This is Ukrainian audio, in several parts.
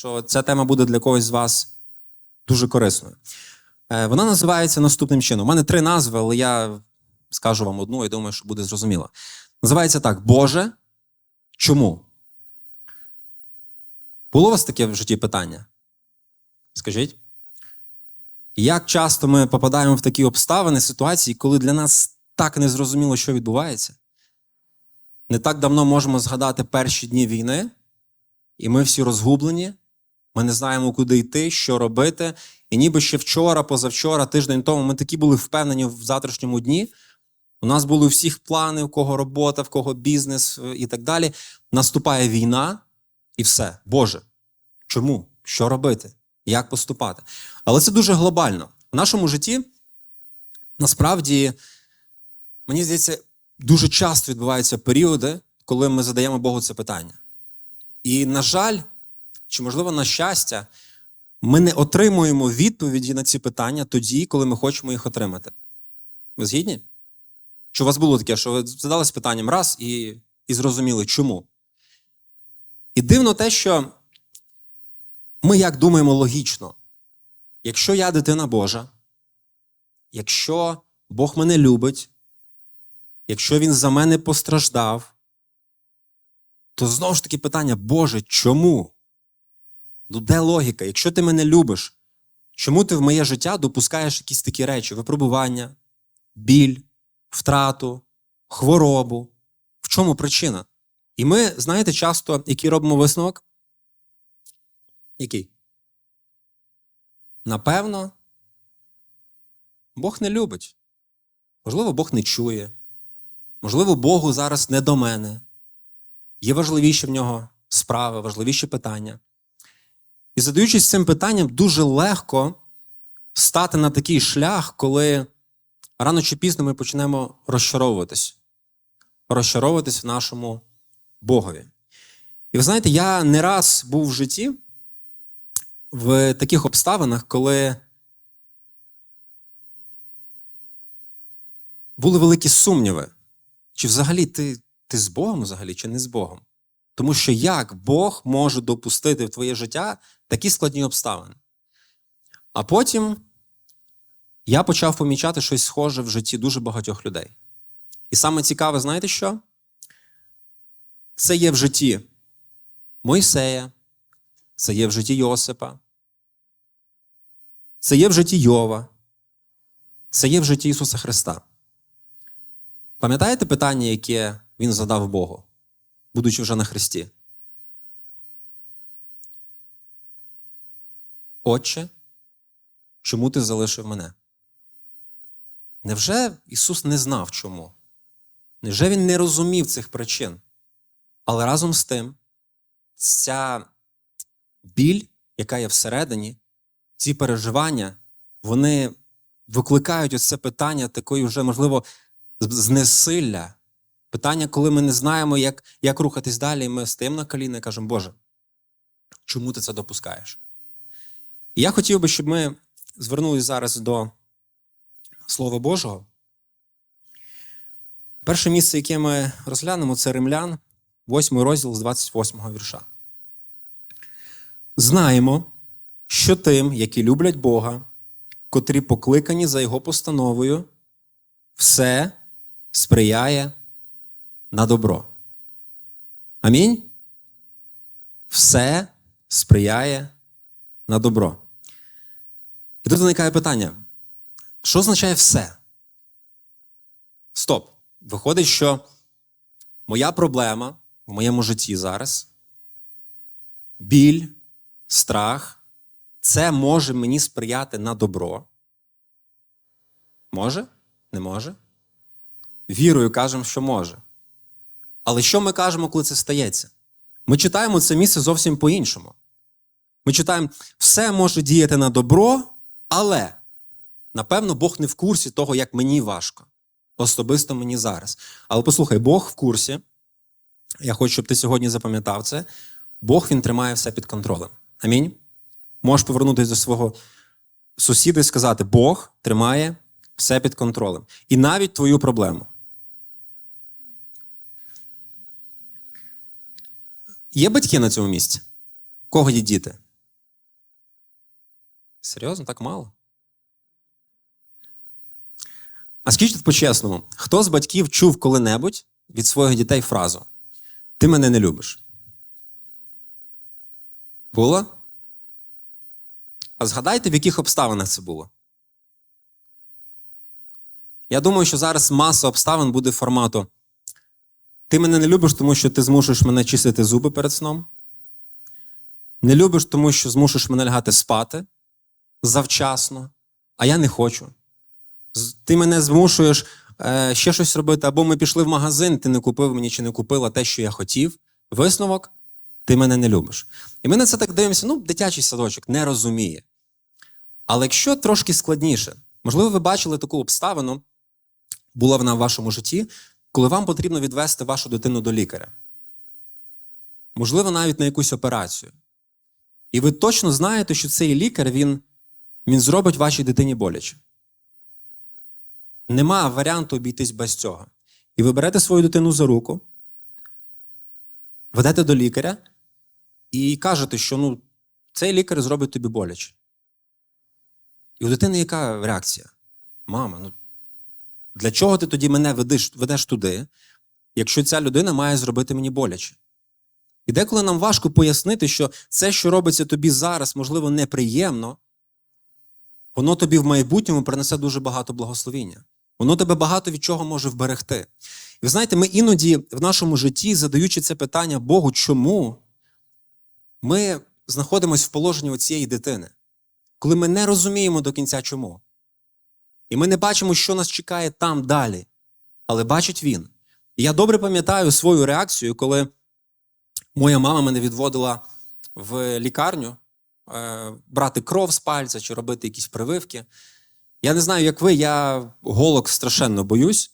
що ця тема буде для когось з вас дуже корисною. Е, Вона називається наступним чином. У мене три назви, але я скажу вам одну і думаю, що буде зрозуміло. Називається так: Боже, чому? Було у вас таке в житті питання? Скажіть? Як часто ми попадаємо в такі обставини, ситуації, коли для нас так не зрозуміло, що відбувається? Не так давно можемо згадати перші дні війни, і ми всі розгублені, ми не знаємо, куди йти, що робити. І ніби ще вчора, позавчора, тиждень тому ми такі були впевнені в завтрашньому дні. У нас були у всіх плани, у кого робота, в кого бізнес е, і так далі. Наступає війна, і все. Боже, чому? Що робити? Як поступати? Але це дуже глобально. В нашому житті насправді, мені здається, дуже часто відбуваються періоди, коли ми задаємо Богу це питання. І, на жаль, чи, можливо, на щастя, ми не отримуємо відповіді на ці питання тоді, коли ми хочемо їх отримати. Ви згідні? Чи у вас було таке, що ви задались питанням раз і, і зрозуміли, чому? І дивно те, що ми як думаємо логічно. Якщо я дитина Божа, якщо Бог мене любить, якщо Він за мене постраждав, то знову ж таки питання: Боже, чому? Ну, де логіка? Якщо ти мене любиш, чому ти в моє життя допускаєш якісь такі речі: випробування, біль, втрату, хворобу? В чому причина? І ми, знаєте, часто, який робимо висновок? Який? Напевно, Бог не любить. Можливо, Бог не чує. Можливо, Богу зараз не до мене. Є важливіші в нього справи, важливіші питання. І задаючись цим питанням, дуже легко стати на такий шлях, коли рано чи пізно ми почнемо розчаровуватись. Розчаровуватись в нашому Богові. І ви знаєте, я не раз був в житті в таких обставинах, коли були великі сумніви, чи взагалі ти, ти з Богом взагалі, чи не з Богом. Тому що як Бог може допустити в твоє життя такі складні обставини? А потім я почав помічати щось схоже в житті дуже багатьох людей. І саме цікаве, знаєте що? Це є в житті Мойсея, це є в житті Йосипа, це є в житті Йова, це є в житті Ісуса Христа. Пам'ятаєте питання, яке Він задав Богу, будучи вже на Христі? Отче, чому ти залишив мене? Невже Ісус не знав чому? Невже Він не розумів цих причин? Але разом з тим, ця біль, яка є всередині, ці переживання, вони викликають ось це питання такої вже, можливо, знесилля. Питання, коли ми не знаємо, як як рухатись далі, і ми стоїмо на коліна і кажемо, Боже, чому ти це допускаєш? І я хотів би, щоб ми звернулися зараз до Слова Божого. Перше місце, яке ми розглянемо, це Римлян, 8 розділ з 28 вірша. Знаємо, що тим, які люблять Бога, котрі покликані за Його постановою, все сприяє на добро. Амінь. Все сприяє на добро. І тут виникає питання: що означає все? Стоп. Виходить, що моя проблема в моєму житті зараз біль, страх, це може мені сприяти на добро. Може? Не може? Вірою кажемо, що може. Але що ми кажемо, коли це стається? Ми читаємо це місце зовсім по-іншому. Ми читаємо, все може діяти на добро, але, напевно, Бог не в курсі того, як мені важко. Особисто мені зараз. Але послухай, Бог в курсі. Я хочу, щоб ти сьогодні запам'ятав це. Бог він тримає все під контролем. Амінь. Можеш повернутися до свого сусіда і сказати: Бог тримає все під контролем. І навіть твою проблему. Є батьки на цьому місці? Кого є діти? Серйозно, так мало? А скажіть по-чесному, хто з батьків чув коли-небудь від своїх дітей фразу Ти мене не любиш? Було? А згадайте, в яких обставинах це було? Я думаю, що зараз маса обставин буде формату. Ти мене не любиш, тому що ти змушуєш мене чистити зуби перед сном. Не любиш, тому що змушуєш мене лягати спати завчасно, а я не хочу. Ти мене змушуєш е, ще щось робити, або ми пішли в магазин, ти не купив мені чи не купила те, що я хотів. Висновок, ти мене не любиш. І ми на це так дивимося, ну, дитячий садочок не розуміє. Але якщо трошки складніше, можливо, ви бачили таку обставину, була вона в вашому житті, коли вам потрібно відвести вашу дитину до лікаря. Можливо, навіть на якусь операцію. І ви точно знаєте, що цей лікар він, він зробить вашій дитині боляче. Нема варіанту обійтись без цього. І ви берете свою дитину за руку, ведете до лікаря і кажете, що ну, цей лікар зробить тобі боляче. І у дитини яка реакція? Мама, ну для чого ти тоді мене ведеш, ведеш туди, якщо ця людина має зробити мені боляче? І деколи нам важко пояснити, що це, що робиться тобі зараз, можливо, неприємно, воно тобі в майбутньому принесе дуже багато благословіння. Воно тебе багато від чого може вберегти. І ви знаєте, ми іноді в нашому житті, задаючи це питання Богу, чому ми знаходимося в положенні цієї дитини, коли ми не розуміємо до кінця чому. І ми не бачимо, що нас чекає там далі. Але бачить він. І я добре пам'ятаю свою реакцію, коли моя мама мене відводила в лікарню е, брати кров з пальця чи робити якісь прививки. Я не знаю, як ви, я голок страшенно боюсь.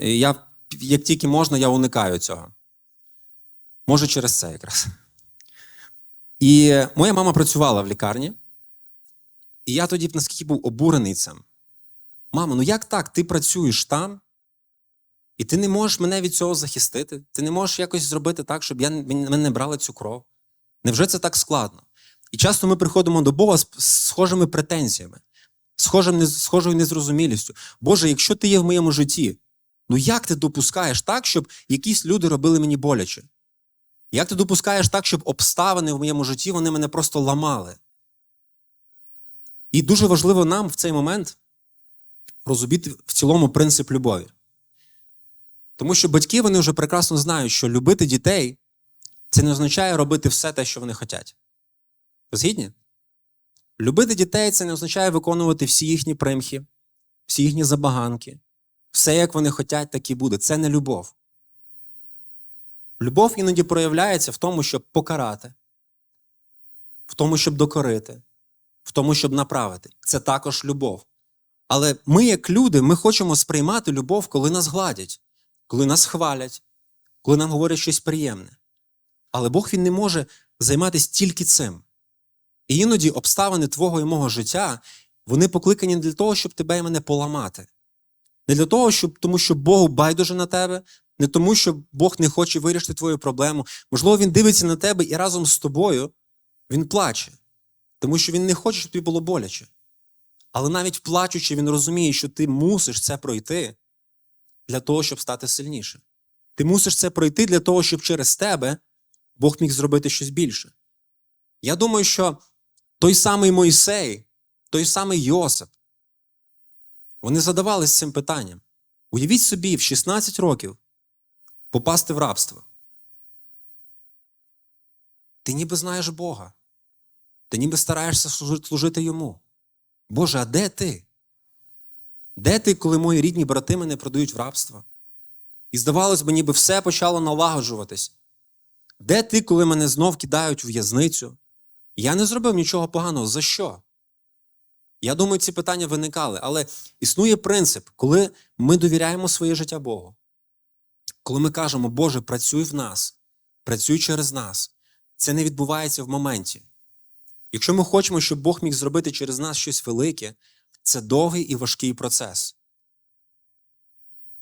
Я, як тільки можна, я уникаю цього. Може, через це якраз. І моя мама працювала в лікарні, і я тоді наскільки був обурений цим. Мамо, ну як так? Ти працюєш там, і ти не можеш мене від цього захистити. Ти не можеш якось зробити так, щоб я, мене не брали цю кров. Невже це так складно? І часто ми приходимо до Бога з схожими претензіями, схожим, схожою незрозумілістю. Боже, якщо ти є в моєму житті, ну як ти допускаєш так, щоб якісь люди робили мені боляче? Як ти допускаєш так, щоб обставини в моєму житті вони мене просто ламали? І дуже важливо нам в цей момент розуміти в цілому принцип любові. Тому що батьки вони вже прекрасно знають, що любити дітей це не означає робити все те, що вони хочуть. Згідні? Любити дітей це не означає виконувати всі їхні примхи, всі їхні забаганки. Все, як вони хочуть, так і буде. Це не любов. Любов іноді проявляється в тому, щоб покарати, в тому, щоб докорити, в тому, щоб направити. Це також любов. Але ми, як люди, ми хочемо сприймати любов, коли нас гладять, коли нас хвалять, коли нам говорять щось приємне. Але Бог він не може займатися тільки цим. І іноді обставини твого і мого життя, вони покликані не для того, щоб тебе і мене поламати. Не для того, щоб, тому що Богу байдуже на тебе, не тому, що Бог не хоче вирішити твою проблему. Можливо, він дивиться на тебе і разом з тобою він плаче, тому що він не хоче, щоб тобі було боляче. Але навіть плачучи, він розуміє, що ти мусиш це пройти для того, щоб стати сильніше. Ти мусиш це пройти для того, щоб через тебе Бог міг зробити щось більше. Я думаю, що той самий Мойсей, той самий Йосип, вони задавалися цим питанням. Уявіть собі, в 16 років попасти в рабство. Ти ніби знаєш Бога. Ти ніби стараєшся служити йому. Боже, а де ти? Де ти, коли мої рідні брати мене продають в рабство? І здавалось би, ніби все почало налагоджуватись. Де ти, коли мене знов кидають в в'язницю? Я не зробив нічого поганого. За що? Я думаю, ці питання виникали, але існує принцип, коли ми довіряємо своє життя Богу. Коли ми кажемо, Боже, працюй в нас, працюй через нас, це не відбувається в моменті. Якщо ми хочемо, щоб Бог міг зробити через нас щось велике, це довгий і важкий процес.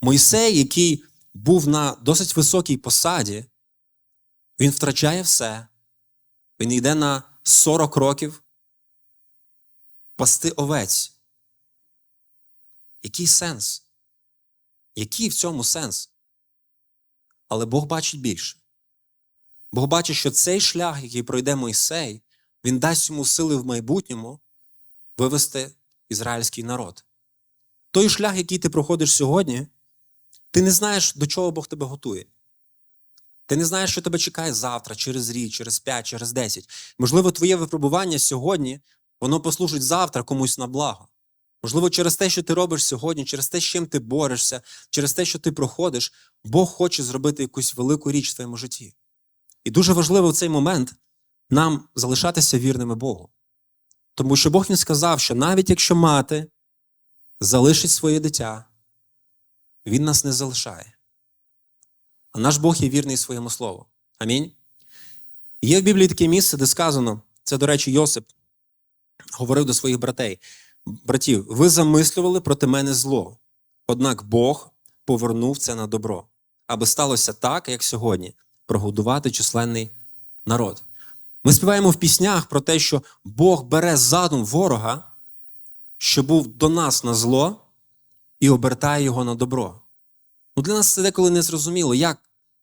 Мойсей, який був на досить високій посаді, він втрачає все. Він йде на 40 років пасти овець. Який сенс? Який в цьому сенс? Але Бог бачить більше. Бог бачить, що цей шлях, який пройде Мойсей, він дасть йому сили в майбутньому вивести ізраїльський народ. Той шлях, який ти проходиш сьогодні, ти не знаєш, до чого Бог тебе готує. Ти не знаєш, що тебе чекає завтра, через рік, через п'ять, через десять. Можливо, твоє випробування сьогодні, воно послужить завтра комусь на благо. Можливо, через те, що ти робиш сьогодні, через те, з чим ти борешся, через те, що ти проходиш, Бог хоче зробити якусь велику річ в твоєму житті. І дуже важливо в цей момент нам залишатися вірними Богу. Тому що Бог він сказав, що навіть якщо мати залишить своє дитя, Він нас не залишає. А наш Бог є вірний своєму слову. Амінь. Є в Біблії таке місце, де сказано, це, до речі, Йосип говорив до своїх братей, братів, ви замислювали проти мене зло, однак Бог повернув це на добро, аби сталося так, як сьогодні, прогодувати численний народ. Ми співаємо в піснях про те, що Бог бере задум ворога, що був до нас на зло, і обертає його на добро. Ну, Для нас це деколи не зрозуміло, як,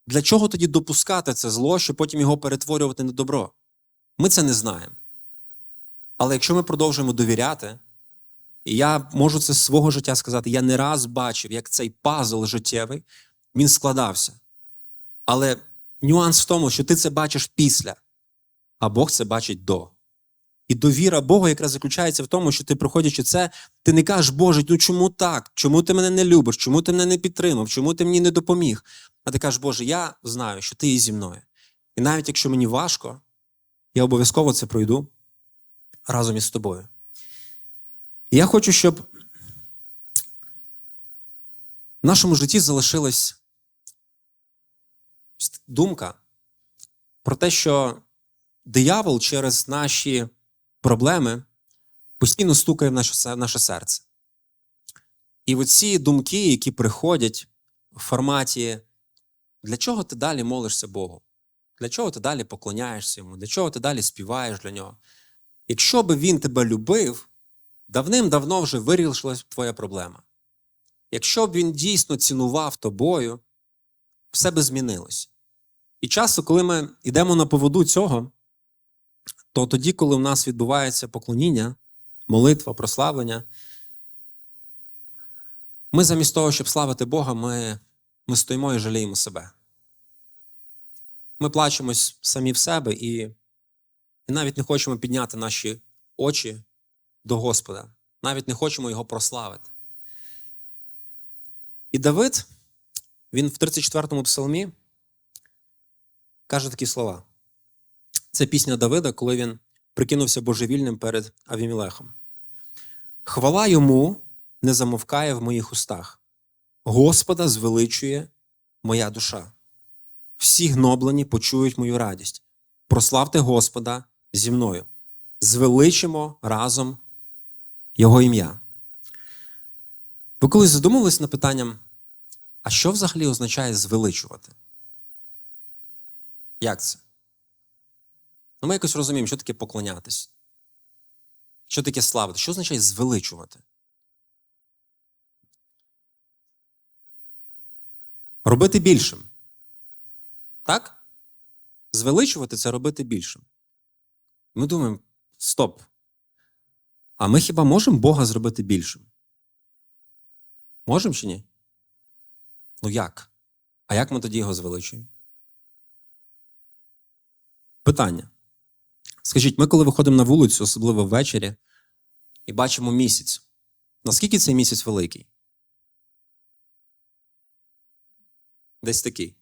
для чого тоді допускати це зло, щоб потім його перетворювати на добро. Ми це не знаємо. Але якщо ми продовжуємо довіряти, і я можу це з свого життя сказати, я не раз бачив, як цей пазл життєвий він складався. Але нюанс в тому, що ти це бачиш після, а Бог це бачить до. І довіра Бога якраз заключається в тому, що ти, проходячи це, ти не кажеш, Боже, ну чому так? Чому ти мене не любиш? Чому ти мене не підтримав? Чому ти мені не допоміг? А ти кажеш, Боже, я знаю, що ти є зі мною. І навіть якщо мені важко, я обов'язково це пройду разом із тобою. Я хочу, щоб в нашому житті залишилась думка про те, що диявол через наші проблеми постійно стукає в наше, наше серце. І оці думки, які приходять в форматі, для чого ти далі молишся Богу? Для чого ти далі поклоняєшся йому? Для чого ти далі співаєш для нього? Якщо би він тебе любив, давним-давно вже вирішилась твоя проблема. Якщо б він дійсно цінував тобою, все би змінилось. І часто, коли ми йдемо на поводу цього, то тоді, коли в нас відбувається поклоніння, молитва, прославлення, ми замість того, щоб славити Бога, ми, ми стоїмо і жаліємо себе. Ми плачемось самі в себе і, і навіть не хочемо підняти наші очі до Господа, навіть не хочемо Його прославити. І Давид, він в 34-му псалмі каже такі слова. Це пісня Давида, коли він прикинувся божевільним перед Авімілехом. Хвала йому не замовкає в моїх устах. Господа звеличує моя душа. Всі гноблені почують мою радість. Прославте Господа зі мною. Звеличимо разом Його ім'я. Ви колись задумались над питанням, а що взагалі означає звеличувати? Як це? Ну, ми якось розуміємо, що таке поклонятись. Що таке славити? Що означає звеличувати? Робити більшим. Так? Звеличувати це робити більшим. Ми думаємо: стоп. А ми хіба можемо Бога зробити більшим? Можемо чи ні? Ну як? А як ми тоді його звеличуємо? Питання. Скажіть, ми, коли виходимо на вулицю, особливо ввечері, і бачимо місяць, наскільки цей місяць великий? Десь такий.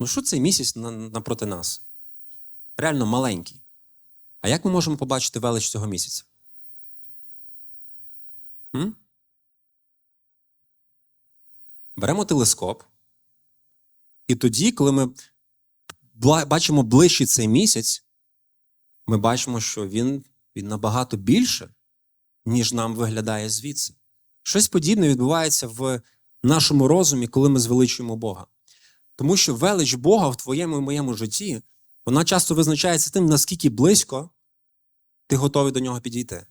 Ну, що цей місяць напроти нас? Реально маленький. А як ми можемо побачити велич цього місяця? М? Беремо телескоп. І тоді, коли ми бачимо ближче цей місяць, ми бачимо, що він, він набагато більше, ніж нам виглядає звідси. Щось подібне відбувається в нашому розумі, коли ми звеличуємо Бога. Тому що велич Бога в твоєму і моєму житті, вона часто визначається тим, наскільки близько ти готовий до нього підійти.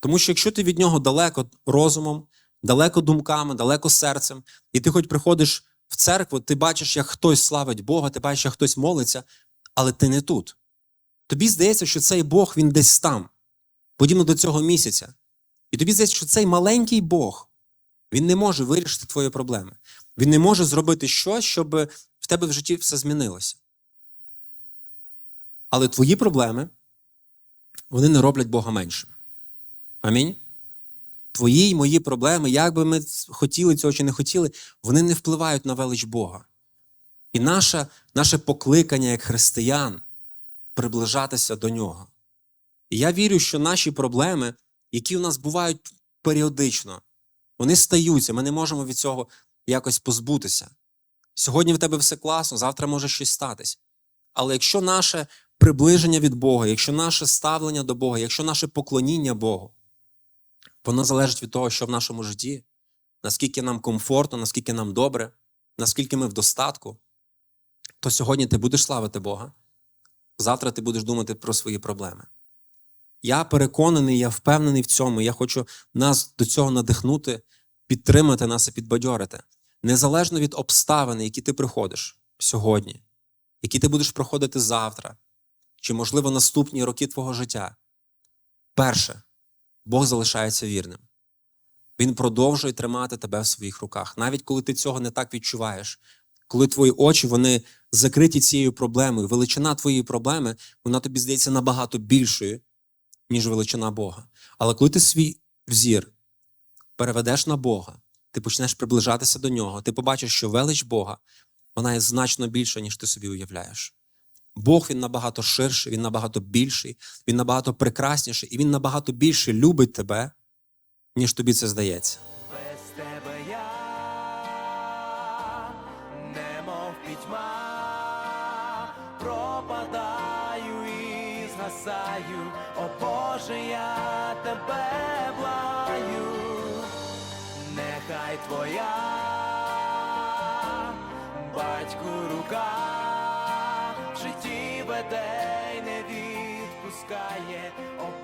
Тому що якщо ти від нього далеко розумом, далеко думками, далеко серцем, і ти хоч приходиш в церкву, ти бачиш, як хтось славить Бога, ти бачиш, як хтось молиться, але ти не тут. Тобі здається, що цей Бог він десь там, подібно до цього місяця. І тобі здається, що цей маленький Бог він не може вирішити твої проблеми. Він не може зробити щось, щоб в тебе в житті все змінилося. Але твої проблеми вони не роблять Бога меншими. Амінь. Твої й мої проблеми, як би ми хотіли цього чи не хотіли, вони не впливають на велич Бога. І наше, наше покликання як християн приближатися до нього. І я вірю, що наші проблеми, які у нас бувають періодично, вони стаються, ми не можемо від цього якось позбутися. Сьогодні в тебе все класно, завтра може щось статись. Але якщо наше приближення від Бога, якщо наше ставлення до Бога, якщо наше поклоніння Богу, воно залежить від того, що в нашому житті, наскільки нам комфортно, наскільки нам добре, наскільки ми в достатку, то сьогодні ти будеш славити Бога, завтра ти будеш думати про свої проблеми. Я переконаний, я впевнений в цьому. Я хочу нас до цього надихнути, підтримати нас і підбадьорити. Незалежно від обставин, які ти приходиш сьогодні, які ти будеш проходити завтра, чи, можливо, наступні роки твого життя. Перше, Бог залишається вірним. Він продовжує тримати тебе в своїх руках, навіть коли ти цього не так відчуваєш, коли твої очі вони закриті цією проблемою, величина твоєї проблеми, вона тобі здається набагато більшою, ніж величина Бога. Але коли ти свій взір переведеш на Бога, ти почнеш приближатися до нього, ти побачиш, що велич Бога вона є значно більша, ніж ти собі уявляєш. Бог він набагато ширший, він набагато більший, він набагато прекрасніший, і він набагато більше любить тебе, ніж тобі це здається. Пітьма, пропадаю і згасаю, о Боже, я тебе благаю, нехай твоя батьку рука в житті веде й не відпускає, о